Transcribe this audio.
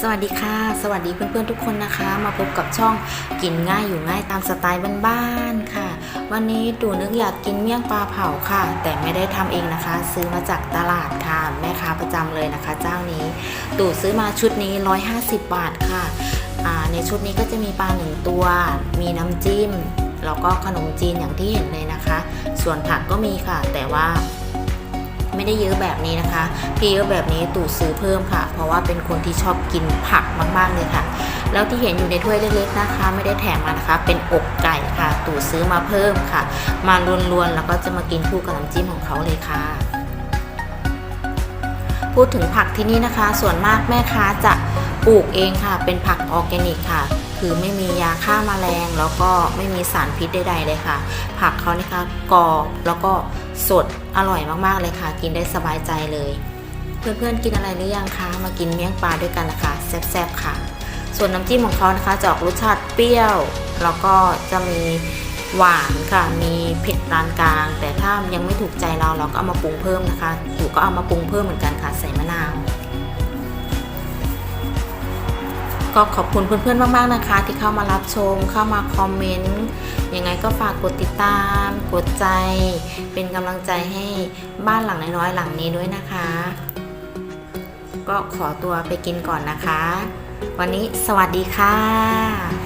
สวัสดีค่ะ สวัสดีเพื่อนๆทุกคนนะคะ มาพบกับช่องกินง่ายอยู่ง่ายตามสไตล์บ้านๆค่ะ วันนี้ตู่นึกอยากกินเมี่ยงปลาเผาค่ะ แต่ไม่ได้ทำเองนะคะ ซื้อมาจากตลาดค่ะ แม่ค้าประจำเลยนะคะ เจ้านี้ตู่ซื้อมาชุดนี้ 150 บาทค่ะ ในชุดนี้ก็จะมีปลาหนึ่งตัว มีน้ำจิ้ม แล้วก็ขนมจีนอย่างที่เห็นเลยนะคะ ส่วนผักก็มีค่ะ แต่ว่า ไม่ได้เยอะแบบนี้นะคะ ที่เยอะแบบนี้ตู่ซื้อเพิ่มค่ะ เพราะว่าเป็นคนที่ชอบกินผักมากๆเลยค่ะ แล้วที่เห็นอยู่ในถ้วยเล็กๆนะคะ ไม่ได้แถมมานะคะ เป็นอกไก่ค่ะ ตู่ซื้อมาเพิ่มค่ะ มาลวนๆแล้วก็จะมากินคู่กับน้ำจิ้มของเขาเลยค่ะ พูดถึงผักที่นี่นะคะ ส่วนมากแม่ค้าจะ ปลูกเองค่ะ เป็นผักออร์แกนิกค่ะ คือไม่มียาฆ่ามาแมลง แล้วก็ไม่มีสารพิษใดๆเลยค่ะ ผักเขานี่ค่ะกรอบแล้วก็สดอร่อยมากๆเลยค่ะ กินได้สบายใจเลย เพื่อนๆกินอะไรหรือยังคะมากินเมี่ยงปลาด้วยกันนะคะแซ่บๆค่ะ ส่วนน้ำจิ้มของเขานะคะจะออกรสชาติเปรี้ยว แล้วก็จะมีหวานค่ะ มีเผ็ดปานกลาง แต่ถ้ายังไม่ถูกใจเราเราก็เอามาปรุงเพิ่มนะคะถูกก็เอามาปรุงเพิ่มเหมือนกันค่ะใส่มะนาว ก็ขอบคุณเพื่อนๆมากๆนะคะ ที่เข้ามารับชม เข้ามาคอมเมนต์ ยังไงก็ฝากกดติดตาม กดใจ เป็นกำลังใจให้บ้านหลังน้อยๆหลังนี้ด้วยนะคะ ก็ขอตัวไปกินก่อนนะคะ วันนี้สวัสดีค่ะ